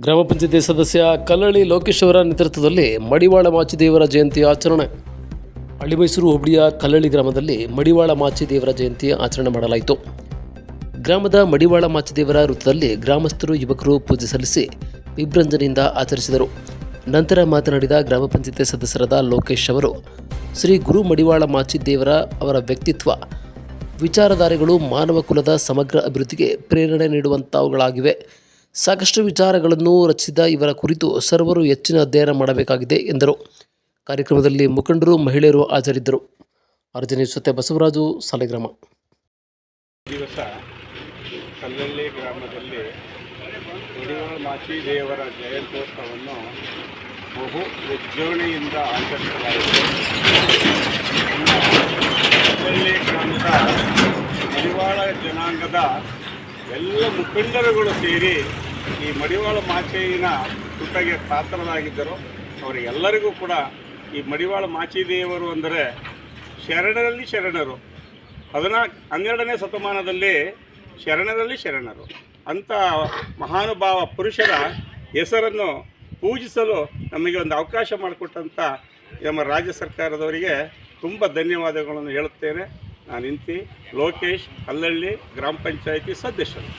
ಗ್ರಾಮ ಪಂಚಾಯತಿ ಸದಸ್ಯ ಕಲ್ಲಳ್ಳಿ ಲೋಕೇಶ್ ಅವರ ನೇತೃತ್ವದಲ್ಲಿ ಮಡಿವಾಳ ಮಾಚಿದೇವರ ಜಯಂತಿ ಆಚರಣೆ. ಹಳ್ಳಿ ಮೈಸೂರು ಹೋಬಳಿಯ ಕಲ್ಲಳ್ಳಿ ಗ್ರಾಮದಲ್ಲಿ ಮಡಿವಾಳ ಮಾಚಿದೇವರ ಜಯಂತಿ ಆಚರಣೆ ಮಾಡಲಾಯಿತು. ಗ್ರಾಮದ ಮಡಿವಾಳ ಮಾಚಿದೇವರ ವೃತ್ತದಲ್ಲಿ ಗ್ರಾಮಸ್ಥರು, ಯುವಕರು ಪೂಜೆ ಸಲ್ಲಿಸಿ ವಿಭ್ರಂಜನೆಯಿಂದ ಆಚರಿಸಿದರು. ನಂತರ ಮಾತನಾಡಿದ ಗ್ರಾಮ ಪಂಚಾಯತಿ ಸದಸ್ಯರಾದ ಲೋಕೇಶ್ ಅವರು, ಶ್ರೀ ಗುರು ಮಡಿವಾಳ ಮಾಚಿದೇವರ ಅವರ ವ್ಯಕ್ತಿತ್ವ, ವಿಚಾರಧಾರೆಗಳು ಮಾನವ ಕುಲದ ಸಮಗ್ರ ಅಭಿವೃದ್ಧಿಗೆ ಪ್ರೇರಣೆ ನೀಡುವಂಥವುಗಳಾಗಿವೆ ಸಾಕಷ್ಟು ವಿಚಾರಗಳನ್ನು ರಚಿಸಿದ ಇವರ ಕುರಿತು ಸರ್ವರು ಹೆಚ್ಚಿನ ಅಧ್ಯಯನ ಮಾಡಬೇಕಾಗಿದೆ ಎಂದರು. ಕಾರ್ಯಕ್ರಮದಲ್ಲಿ ಮುಖಂಡರು, ಮಹಿಳೆಯರು ಹಾಜರಿದ್ದರು. ಅರ್ಜುನಿ ಸತ್ಯ ಬಸವರಾಜು, ಸಾಲಿಗ್ರಾಮ. ದಿವಸ ಕಲ್ಲಳ್ಳಿ ಗ್ರಾಮದಲ್ಲಿ ಮಾಚಿ ದೇವರ ಜಯಂತ್ಯೋತ್ಸವವನ್ನು ಬಹು ವಿಜೃಂಭಣೆಯಿಂದ ಆಚರಿಸಲಾಯಿತು ಕಲ್ಲಳ್ಳಿ ಗ್ರಾಮದ ಮಡಿವಾಳ ಜನಾಂಗದ ಎಲ್ಲ ಮುಖಂಡರುಗಳು ಸೇರಿ ಈ ಮಡಿವಾಳ ಮಾಚೆಯಿನ ಊಟಗೆ ಪಾತ್ರರಾಗಿದ್ದರು. ಅವರಿಗೆಲ್ಲರಿಗೂ ಕೂಡ ಈ ಮಡಿವಾಳ ಮಾಚಿದೇವರು ಅಂದರೆ ಶರಣರಲ್ಲಿ ಶರಣರು. ಹದಿನಾಲ್ಕು, ಹನ್ನೆರಡನೇ ಶತಮಾನದಲ್ಲಿ ಶರಣರಲ್ಲಿ ಶರಣರು. ಅಂಥ ಮಹಾನುಭಾವ ಪುರುಷರ ಹೆಸರನ್ನು ಪೂಜಿಸಲು ನಮಗೆ ಒಂದು ಅವಕಾಶ ಮಾಡಿಕೊಟ್ಟಂಥ ನಮ್ಮ ರಾಜ್ಯ ಸರ್ಕಾರದವರಿಗೆ ತುಂಬ ಧನ್ಯವಾದಗಳನ್ನು ಹೇಳುತ್ತೇನೆ. ನಾನು ಇಂತಿ ಲೋಕೇಶ್ ಕಲ್ಲಳ್ಳಿ ಗ್ರಾಮ ಪಂಚಾಯಿತಿ ಸದಸ್ಯರು.